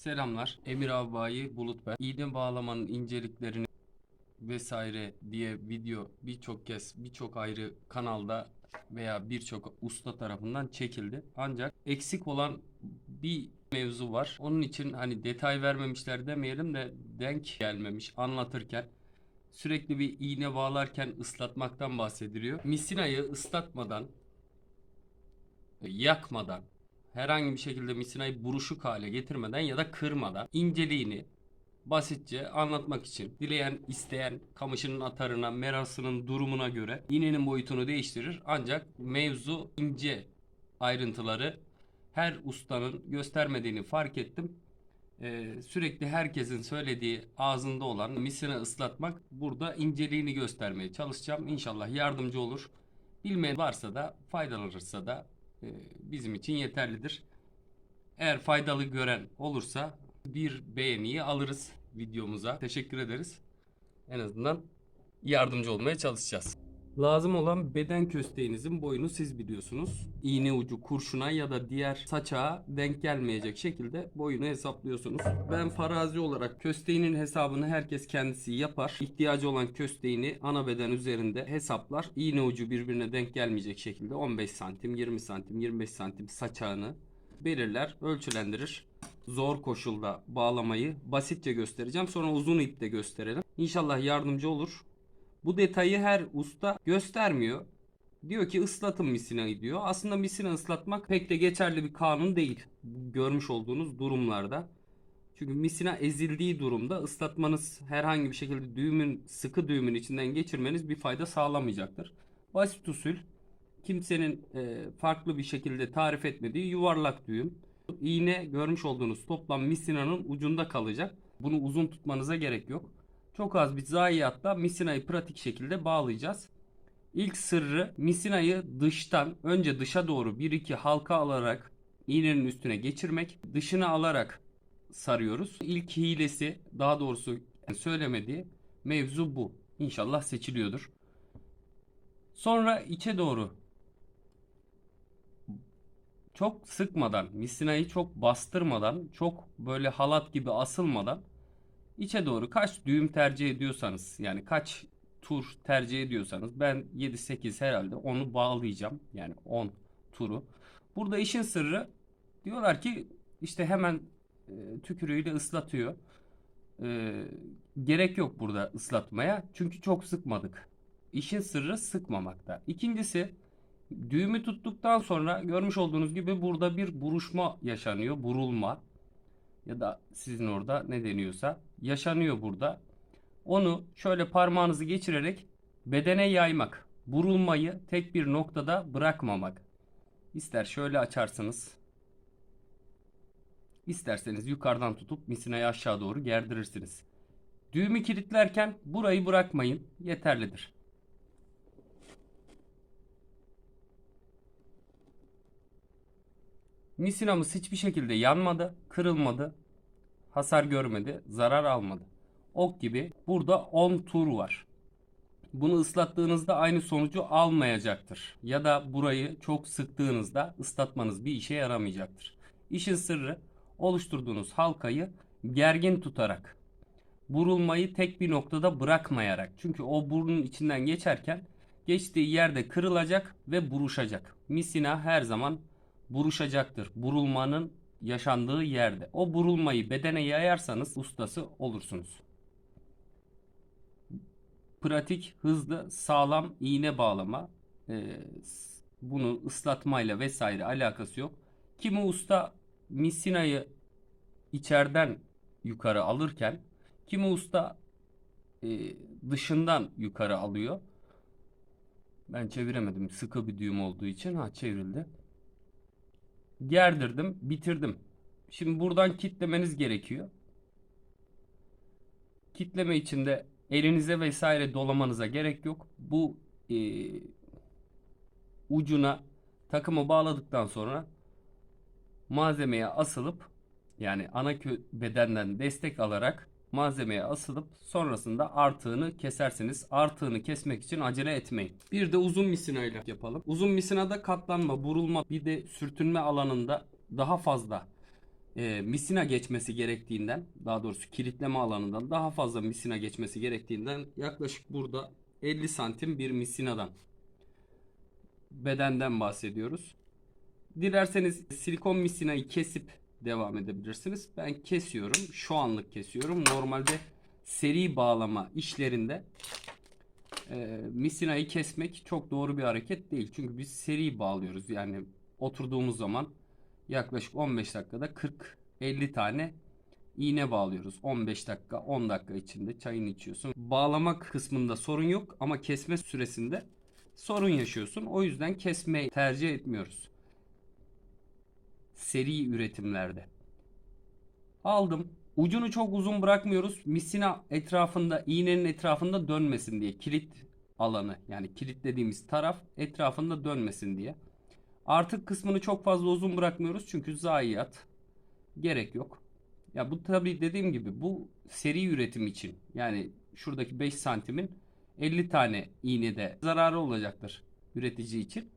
Selamlar. Emir Avbayı Bulut ben. İğne bağlamanın inceliklerini vesaire diye video birçok kez birçok ayrı kanalda veya birçok usta tarafından çekildi. Ancak eksik olan bir mevzu var. Onun için hani detay vermemişler demeyelim de denk gelmemiş anlatırken sürekli bir iğne bağlarken ıslatmaktan bahsediliyor. Misinayı ıslatmadan yakmadan herhangi bir şekilde misinayı buruşuk hale getirmeden ya da kırmadan inceliğini basitçe anlatmak için dileyen isteyen kamışının atarına merasının durumuna göre iğnenin boyutunu değiştirir ancak mevzu ince ayrıntıları her ustanın göstermediğini fark ettim. Ee, sürekli herkesin söylediği ağzında olan misina ıslatmak burada inceliğini göstermeye çalışacağım. İnşallah yardımcı olur. Bilmeyen varsa da faydalanırsa da bizim için yeterlidir. Eğer faydalı gören olursa bir beğeniyi alırız videomuza. Teşekkür ederiz. En azından yardımcı olmaya çalışacağız. Lazım olan beden kösteğinizin boyunu siz biliyorsunuz. İğne ucu kurşuna ya da diğer saçağa denk gelmeyecek şekilde boyunu hesaplıyorsunuz. Ben farazi olarak kösteğinin hesabını herkes kendisi yapar. İhtiyacı olan kösteğini ana beden üzerinde hesaplar. İğne ucu birbirine denk gelmeyecek şekilde 15 santim, 20 santim, 25 santim saçağını belirler, ölçülendirir. Zor koşulda bağlamayı basitçe göstereceğim. Sonra uzun ipte gösterelim. İnşallah yardımcı olur. Bu detayı her usta göstermiyor. Diyor ki ıslatın misinayı diyor. Aslında misina ıslatmak pek de geçerli bir kanun değil. Görmüş olduğunuz durumlarda. Çünkü misina ezildiği durumda ıslatmanız herhangi bir şekilde düğümün sıkı düğümün içinden geçirmeniz bir fayda sağlamayacaktır. Basit usul kimsenin e, farklı bir şekilde tarif etmediği yuvarlak düğüm. İğne görmüş olduğunuz toplam misinanın ucunda kalacak. Bunu uzun tutmanıza gerek yok. Çok az bir zayiatla misinayı pratik şekilde bağlayacağız. İlk sırrı misinayı dıştan önce dışa doğru 1-2 halka alarak iğnenin üstüne geçirmek. Dışına alarak sarıyoruz. İlk hilesi daha doğrusu söylemediği mevzu bu. İnşallah seçiliyordur. Sonra içe doğru çok sıkmadan, misinayı çok bastırmadan, çok böyle halat gibi asılmadan içe doğru kaç düğüm tercih ediyorsanız yani kaç tur tercih ediyorsanız ben 7-8 herhalde onu bağlayacağım. Yani 10 turu. Burada işin sırrı diyorlar ki işte hemen e, tükürüğüyle ıslatıyor. E, gerek yok burada ıslatmaya. Çünkü çok sıkmadık. İşin sırrı sıkmamakta. İkincisi düğümü tuttuktan sonra görmüş olduğunuz gibi burada bir buruşma yaşanıyor. Burulma ya da sizin orada ne deniyorsa yaşanıyor burada. Onu şöyle parmağınızı geçirerek bedene yaymak. Burulmayı tek bir noktada bırakmamak. İster şöyle açarsınız. İsterseniz yukarıdan tutup misinayı aşağı doğru gerdirirsiniz. Düğümü kilitlerken burayı bırakmayın. Yeterlidir. Misinamız hiçbir şekilde yanmadı, kırılmadı, hasar görmedi, zarar almadı. Ok gibi burada 10 tur var. Bunu ıslattığınızda aynı sonucu almayacaktır. Ya da burayı çok sıktığınızda ıslatmanız bir işe yaramayacaktır. İşin sırrı oluşturduğunuz halkayı gergin tutarak, burulmayı tek bir noktada bırakmayarak. Çünkü o burnun içinden geçerken geçtiği yerde kırılacak ve buruşacak. Misina her zaman buruşacaktır. Burulmanın yaşandığı yerde. O burulmayı bedene yayarsanız ustası olursunuz. Pratik, hızlı, sağlam iğne bağlama. Ee, bunu ıslatmayla vesaire alakası yok. Kimi usta misinayı içeriden yukarı alırken kimi usta e, dışından yukarı alıyor. Ben çeviremedim sıkı bir düğüm olduğu için. Ha çevrildi gerdirdim, bitirdim. Şimdi buradan kitlemeniz gerekiyor. Kitleme için de elinize vesaire dolamanıza gerek yok. Bu e, ucuna takımı bağladıktan sonra malzemeye asılıp yani ana bedenden destek alarak malzemeye asılıp sonrasında artığını kesersiniz. Artığını kesmek için acele etmeyin. Bir de uzun misinayla yapalım. Uzun misinada katlanma, burulma bir de sürtünme alanında daha fazla e, misina geçmesi gerektiğinden daha doğrusu kilitleme alanından daha fazla misina geçmesi gerektiğinden yaklaşık burada 50 santim bir misinadan bedenden bahsediyoruz. Dilerseniz silikon misinayı kesip devam edebilirsiniz. Ben kesiyorum. Şu anlık kesiyorum. Normalde seri bağlama işlerinde e, misinayı kesmek çok doğru bir hareket değil. Çünkü biz seri bağlıyoruz. Yani oturduğumuz zaman yaklaşık 15 dakikada 40-50 tane iğne bağlıyoruz. 15 dakika 10 dakika içinde çayını içiyorsun. Bağlamak kısmında sorun yok ama kesme süresinde sorun yaşıyorsun. O yüzden kesmeyi tercih etmiyoruz. Seri üretimlerde. Aldım. Ucunu çok uzun bırakmıyoruz. Misina etrafında, iğnenin etrafında dönmesin diye. Kilit alanı yani kilitlediğimiz taraf etrafında dönmesin diye. Artık kısmını çok fazla uzun bırakmıyoruz çünkü zayiat gerek yok. Ya bu tabii dediğim gibi bu seri üretim için yani şuradaki 5 santimin 50 tane iğnede zararı olacaktır üretici için.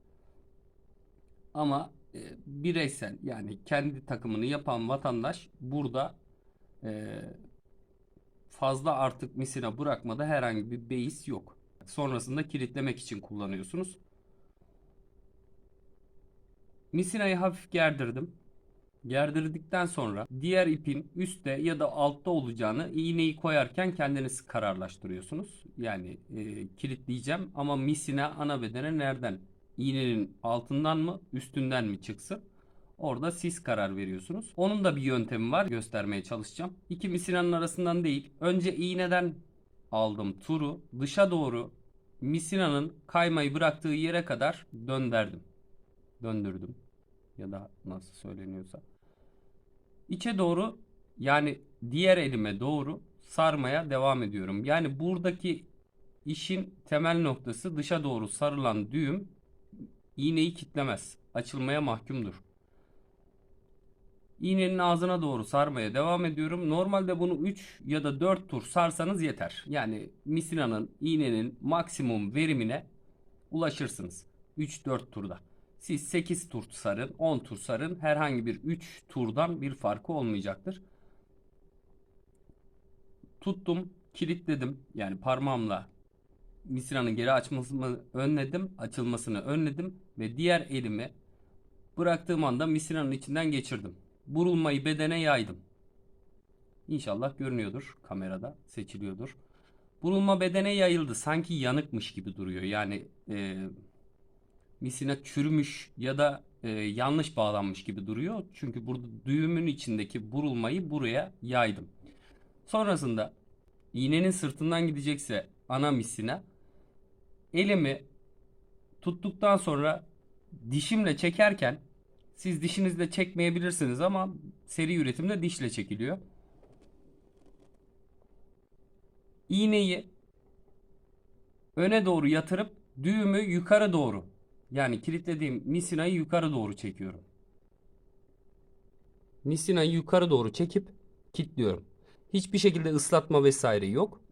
Ama e, bireysel yani kendi takımını yapan vatandaş burada e, fazla artık misina bırakmada herhangi bir beis yok. Sonrasında kilitlemek için kullanıyorsunuz. Misinayı hafif gerdirdim. Gerdirdikten sonra diğer ipin üstte ya da altta olacağını iğneyi koyarken kendiniz kararlaştırıyorsunuz. Yani e, kilitleyeceğim ama misina ana bedene nereden? İğnenin altından mı üstünden mi çıksın? Orada siz karar veriyorsunuz. Onun da bir yöntemi var göstermeye çalışacağım. İki misinanın arasından değil. Önce iğneden aldım turu dışa doğru misinanın kaymayı bıraktığı yere kadar döndürdüm. Döndürdüm. Ya da nasıl söyleniyorsa. İçe doğru yani diğer elime doğru sarmaya devam ediyorum. Yani buradaki işin temel noktası dışa doğru sarılan düğüm iğneyi kitlemez. Açılmaya mahkumdur. İğnenin ağzına doğru sarmaya devam ediyorum. Normalde bunu 3 ya da 4 tur sarsanız yeter. Yani misinanın, iğnenin maksimum verimine ulaşırsınız. 3-4 turda. Siz 8 tur sarın, 10 tur sarın. Herhangi bir 3 turdan bir farkı olmayacaktır. Tuttum, kilitledim. Yani parmağımla misinanın geri açmasını önledim, açılmasını önledim ve diğer elimi bıraktığım anda misinanın içinden geçirdim. Burulmayı bedene yaydım. İnşallah görünüyordur kamerada, seçiliyordur. Burulma bedene yayıldı. Sanki yanıkmış gibi duruyor. Yani e, misina çürümüş ya da e, yanlış bağlanmış gibi duruyor. Çünkü burada düğümün içindeki burulmayı buraya yaydım. Sonrasında iğnenin sırtından gidecekse ana misina elimi tuttuktan sonra dişimle çekerken siz dişinizle çekmeyebilirsiniz ama seri üretimde dişle çekiliyor. İğneyi öne doğru yatırıp düğümü yukarı doğru yani kilitlediğim misinayı yukarı doğru çekiyorum. Misinayı yukarı doğru çekip kilitliyorum. Hiçbir şekilde ıslatma vesaire yok.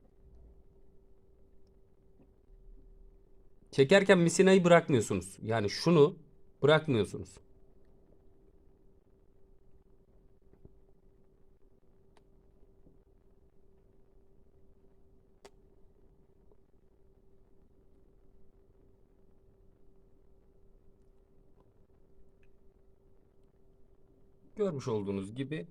Çekerken misinayı bırakmıyorsunuz. Yani şunu bırakmıyorsunuz. Görmüş olduğunuz gibi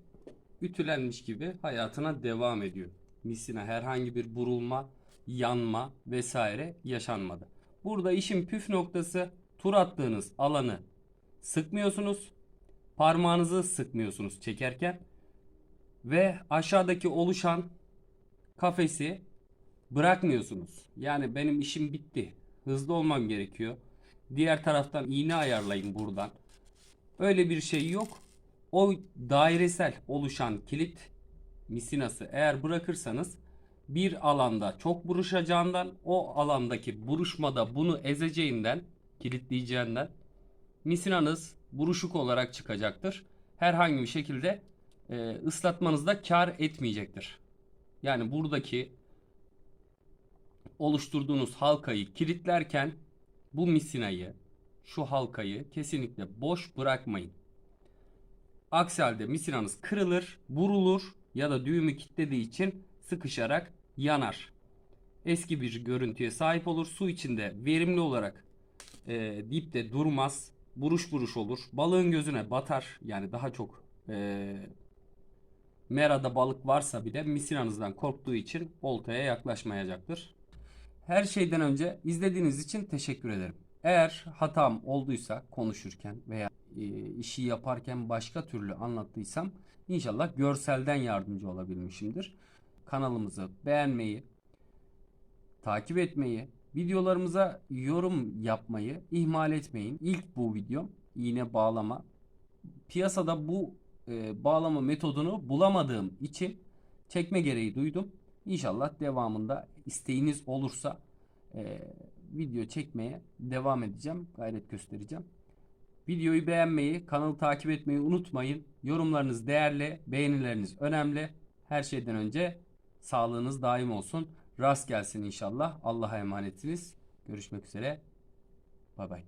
ütülenmiş gibi hayatına devam ediyor. Misina herhangi bir burulma, yanma vesaire yaşanmadı. Burada işin püf noktası tur attığınız alanı sıkmıyorsunuz. Parmağınızı sıkmıyorsunuz çekerken ve aşağıdaki oluşan kafesi bırakmıyorsunuz. Yani benim işim bitti. Hızlı olmam gerekiyor. Diğer taraftan iğne ayarlayın buradan. Öyle bir şey yok. O dairesel oluşan kilit misinası eğer bırakırsanız bir alanda çok buruşacağından o alandaki buruşmada bunu ezeceğinden kilitleyeceğinden misinanız buruşuk olarak çıkacaktır. Herhangi bir şekilde e, ıslatmanızda kar etmeyecektir. Yani buradaki oluşturduğunuz halkayı kilitlerken bu misinayı şu halkayı kesinlikle boş bırakmayın. Aksi halde misinanız kırılır, vurulur ya da düğümü kilitlediği için sıkışarak yanar. Eski bir görüntüye sahip olur. Su içinde verimli olarak e, dipte durmaz. Buruş buruş olur. Balığın gözüne batar. Yani daha çok e, merada balık varsa bile misinanızdan korktuğu için oltaya yaklaşmayacaktır. Her şeyden önce izlediğiniz için teşekkür ederim. Eğer hatam olduysa konuşurken veya e, işi yaparken başka türlü anlattıysam inşallah görselden yardımcı olabilmişimdir. Kanalımızı beğenmeyi, takip etmeyi, videolarımıza yorum yapmayı ihmal etmeyin. İlk bu videom iğne bağlama. Piyasada bu e, bağlama metodunu bulamadığım için çekme gereği duydum. İnşallah devamında isteğiniz olursa e, video çekmeye devam edeceğim. Gayret göstereceğim. Videoyu beğenmeyi, kanalı takip etmeyi unutmayın. Yorumlarınız değerli, beğenileriniz önemli. Her şeyden önce sağlığınız daim olsun. Rast gelsin inşallah. Allah'a emanetsiniz. Görüşmek üzere. Bay bay.